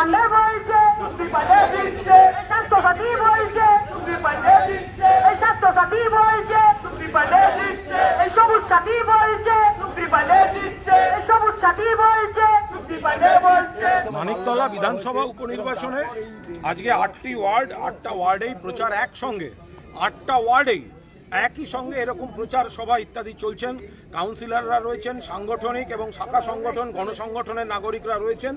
পান্ডে বলছে এই স্বাস্থ্যসাথী বলছে এই স্বাস্থ্যসাথী বলছে এই সবুজ সাথী বলছে এই সবুজ সাথী বলছে মানিকতলা বিধানসভা উপনির্বাচনে আজকে আটটি ওয়ার্ড, আটটা ওয়ার্ডেই প্রচার একসঙ্গে। আটটা ওয়ার্ডেই একই সঙ্গে এরকম প্রচার সভা ইত্যাদি চলছেন। কাউন্সিলররা রয়েছেন, সাংগঠনিক এবং শাখা সংগঠন, গণসংগঠনের নাগরিকরা রয়েছেন।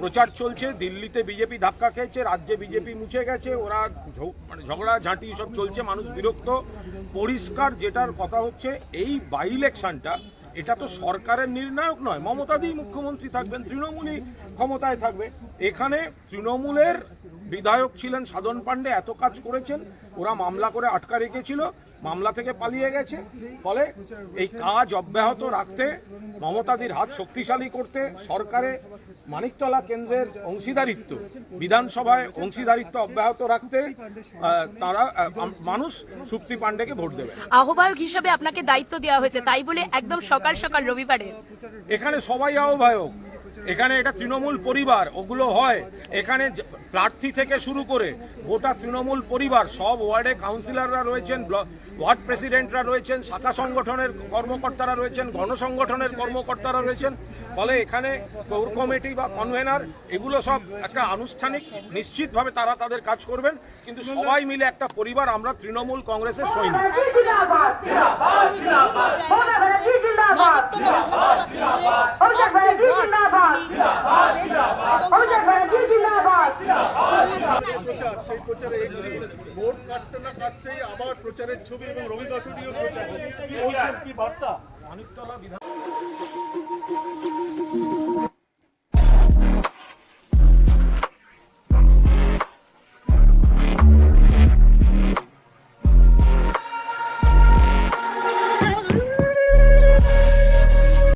প্রচার চলছে, দিল্লিতে বিজেপি ধাক্কা খেয়েছে, রাজ্যে বিজেপি মুছে গেছে, ওরা মানে ঝগড়া, ঝাঁটি সব চলছে, মানুষ বিরক্ত। পরিষ্কার যেটার কথা হচ্ছে, এই বাই ইলেকশনটা এটা তো সরকারের নির্ণায়ক নয়। মমতাদি মুখ্যমন্ত্রী থাকবেন, তৃণমূলই ক্ষমতায় থাকবে। এখানে তৃণমূলের বিধায়ক ছিলেন সাধন পাণ্ডে, এত কাজ করেছেন, ওরা মামলা করে আটকা রেখেছিল। মামলা থেকে পালিয়ে গেছে। ফলে এই কাজ অব্যাহত রাখতে মমতাদির হাত শক্তিশালী করতে সরকারে মানিকতলা কেন্দ্রের অংশীদারিত্ব বিধানসভায় অংশীদারিত্ব অব্যাহত রাখতে তারা মানুষ সুপ্তি পাণ্ডেকে ভোট দেবে। আহ্বায়ক হিসেবে আপনাকে দায়িত্ব দেওয়া হয়েছে তাই বলে একদম সকাল সকাল রবিবারে। এখানে সবাই আহ্বায়ক। এখানে এটা তৃণমূল পরিবার, ওগুলো হয়। এখানে প্রার্থী থেকে শুরু করে গোটা তৃণমূল পরিবার, সব ওয়ার্ডে কাউন্সিলররা রয়েছেন ওয়ার্ড প্রেসিডেন্টরা রয়েছেন, শাখা সংগঠনের কর্মকর্তারা রয়েছেন, গণসংগঠনের কর্মকর্তারা রয়েছেন। ফলে এখানে কোর কমিটি বা কনভেনার, এগুলো সব একটা আনুষ্ঠানিক, নিশ্চিতভাবে তারা তাদের কাজ করবেন। কিন্তু সবাই মিলে একটা পরিবার, আমরা তৃণমূল কংগ্রেসের সৈনিক। প্রচার ভোট কাটতে না কাটতেই আবার প্রচারের ছবি এবং রবি প্রচার। কি বার্তা? মানিকতলা বিধান